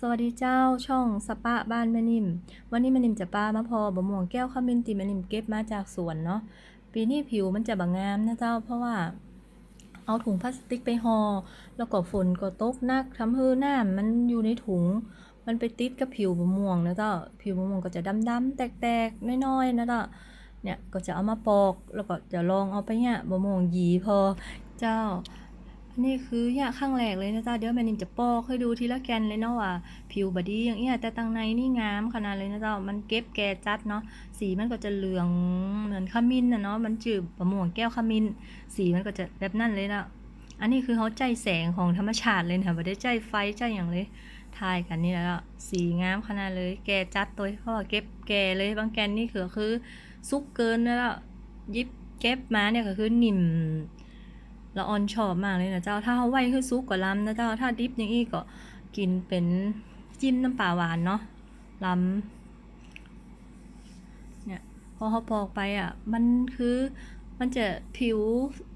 สวัสดีเจ้าช่องสปะบ้านแม่นิ่ม วันนี้แม่นิ่มจะปามาพอบะม่วงแก้วขมิ้นตีแม่นิ่มเก็บมาจากสวนเนาะปีนี้ผิวมันจะบางงามนะเจ้า เพราะว่า เอาถุงพลาสติกไปห่อแล้วก็ฝนก็ตกนักทำให้หน้ำมันอยู่ในถุง มันไปติดกับผิวบะม่วงนะเจ้าผิวบะม่วงก็จะดำๆแตกๆน้อยๆนะเจ้าเนี่ยก็จะเอามาปอกแล้วก็จะลองเอาไปเนี่ยบะม่วงหยีพอเจ้า นนี้คือเนี่ยข้างแรกเลยนะจ๊ะเดี๋ยวแม่นิมจะปอกให้ดูทีละแกนเลยเนาะว่าผิวบดีอย่างเงี้ยแต่ตังในนี่งามขนาดเลยนะจ้ามันเก็บแก่จัดเนาะสีมันก็จะเหลืองเหมือนขมิ้นนะเนาะมันจืดประม่วงแก้วขมิ้น สีมันก็จะแบบนั่นเลยนะอันนี้คือเขาใจแสงของธรรมชาติเลยนะไม่ได้ใจไฟใจอย่างเลยทายกันนี่แหละสีงามขนาดเลย แก่จัดตัวเพราะว่าเก็บแก่เลยบางแกนนี่คือคือซุกเกินแล้วยิบเก็บมาเนี่ยก็คือนิ่ม ละออนชอบมากเลยนะเจ้าถ้าเขาไว้คือซุกก็ล้ำนะเจ้าถ้าดิบอย่างนี้ก็กินเป็นจิ้มน้ำปลาหวานเนาะล้ำเนี่ยพอเขาปอกไปอะมันคือมันจะผิว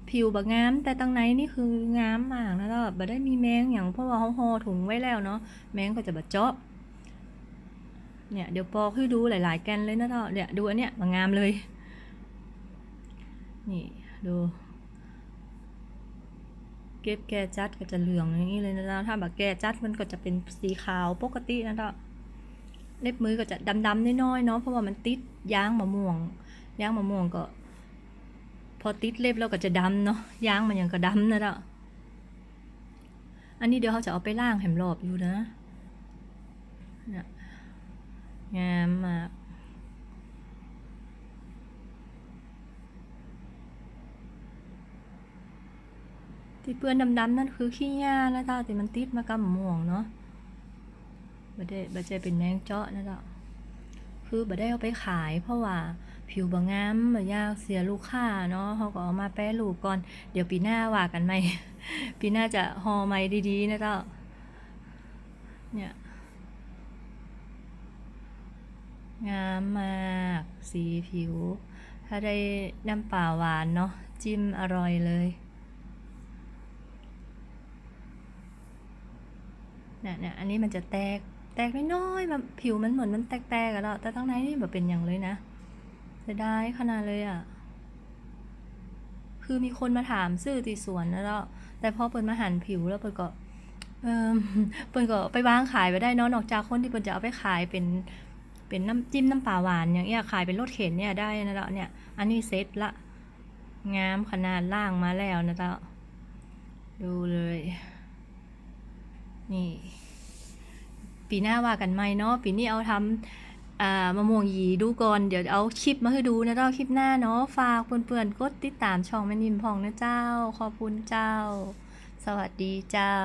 ผิวแบบงามแต่ตังในนี่คืองามมากนะเจ้าแบบได้มีแมงอย่างเพราะว่าเขาห่อถุงไว้แล้วเนาะแมงก็จะแบบเจาะเนี่ยเดี๋ยวปอกให้ดูหลาย ๆ แกนเลยนะเจ้าเนี่ยดูอันเนี้ยมันงามเลย นี่ดู เก็บแก่จัดก็จะเหลืองอย่างนี้เลยนะจ๊ะถ้าแบบแก่จัดมันก็จะเป็นสีขาวปกตินะเจ๊ะเล็บมือก็จะดำๆน้อยๆเนาะเพราะว่ามันติดยางมะม่วงยางมะม่วงก็ พอติดเล็บแล้วก็จะดำเนาะยางมันยังก็ดำนะจ๊ะอันนี้เดี๋ยวเขาจะเอาไปล่างแหมรอบอยู่นะเนี่ยงามมาก ที่เปื้อนดำๆนั่นคือขี้หญ้านะจ้าแต่มันติดมากับม่วงเนาะบ่ได้บ่ได้เป็นแมงเจาะนะจ้าคือบ่ได้เอาไปขายเพราะว่าผิวบ่งงามบ่ยากเสียลูกค้าเนาะเขาก็เอามาแปรรูปก่อน เดี๋ยวปีหน้าว่ากันใหม่ ปีหน้าจะหอใหม่ดีๆนะจ้าเนี่ยงามมากสีผิว ถ้าได้น้ำเปล่าหวานเนาะจิ้มอร่อยเลย เนี่ยเนี่ยอันนี้มันจะแตก แตกน้อยๆแบบผิวมันเหมือนมันแตกๆกันแล้วแต่ตั้งในนี่แบบเป็นอย่างเลยนะเสียดายขนาดเลยอะ คือมีคนมาถามซื้อตีสวนแล้วแต่พอเปิดมาหันผิวแล้วเปิดก็เออเปิดก็ไปวางขายไปได้เนอะนอกจากคนที่เปิดจะเอาไปขายเป็นเป็นน้ำจิ้มน้ำปลาหวานอย่างเงี้ยขายเป็นรถเข็นเนี่ยได้นะเจ้าเนี่ย อันนี้เซ็ตละงามขนาดล่างมาแล้วนะเจ้าดูเลย นี่ ปีหน้าว่ากันไหมเนาะปีนี้เอาทำอ่ามะม่วงหยีดูก่อนเดี๋ยวเอาคลิปมาให้ดูนะเจ้าคลิปหน้าเนาะฝากเพื่อนๆกดติดตามช่องแม่นิมพองนะเจ้า ขอบคุณเจ้า สวัสดีเจ้า